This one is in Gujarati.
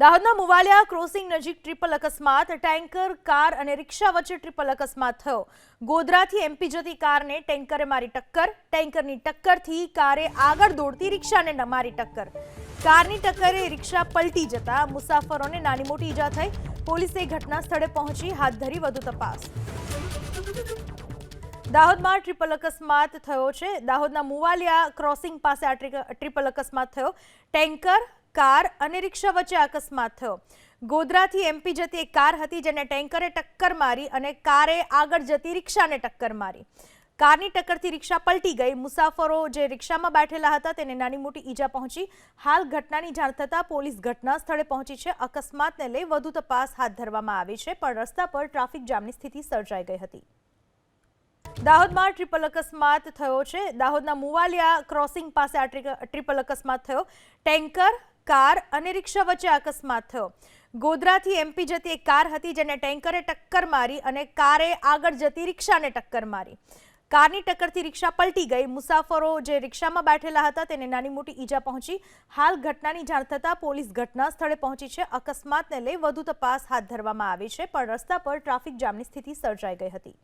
દાહોદના મુવાલિયા ક્રોસિંગ નજીક ટ્રિપલ અકસ્માત, ટેન્કર, કાર અને રિક્ષા વચ્ચે ટ્રિપલ અકસ્માત થયો. ગોધરાથી એમપી જતી કારને ટેન્કરે મારી ટક્કર, ટેન્કરની ટક્કરથી કારે આગળ દોડતી રિક્ષાને મારી ટક્કર. કારની ટક્કરે રિક્ષા પલટી જતા મુસાફરોને નાની મોટી ઈજા થઈ. પોલીસે ઘટના સ્થળે પહોંચી હાથ ધરી વધુ તપાસ. દાહોદમાં ટ્રિપલ અકસ્માત થયો છે. દાહોદના મુવાલિયા ક્રોસિંગ પાસે આ ટ્રિપલ અકસ્માત થયો. ટેન્કર કાર અને રિક્ષા વચ્ચે અકસ્માત થયો. ગોધરાથી એમપી જતી એક કાર હતી જેને ટેન્કરે ટક્કર મારી અને કારે આગળ જતી રિક્ષાને ટક્કર મારી. કારની ટક્કરથી રિક્ષા પલટી ગઈ. મુસાફરો જે રિક્ષામાં બેઠેલા હતા તેને નાની મોટી ઈજા પહોંચી. હાલ ઘટનાની જાણ થતાં પોલીસ ઘટના સ્થળે પહોંચી છે. અકસ્માતને લઈ વધુ તપાસ હાથ ધરવામાં આવી છે, પણ રસ્તા પર ટ્રાફિક જામની સ્થિતિ સર્જાઈ ગઈ હતી. દાહોદમાં ટ્રિપલ અકસ્માત થયો છે. દાહોદના મુવાલિયા ક્રોસિંગ પાસે આ ટ્રિપલ અકસ્માત થયો. ટેન્કર કાર અને રિક્ષા વચ્ચે અકસ્માત થયો. ગોધરાથી એમપી જતી એક કાર હતી જેને ટેન્કરે ટક્કર મારી અને કારે આગળ જતી રિક્ષાને ટક્કર મારી. કારની ટક્કરથી રિક્ષા પલટી ગઈ. મુસાફરો જે રિક્ષામાં બેઠેલા હતા તેને નાની મોટી ઈજા પહોંચી. હાલ ઘટનાની જાણ થતાં પોલીસ ઘટના સ્થળે પહોંચી છે. અકસ્માતને લઈ વધુ તપાસ હાથ ધરવામાં આવી છે, પણ રસ્તા પર ટ્રાફિક જામની સ્થિતિ સર્જાઈ ગઈ હતી.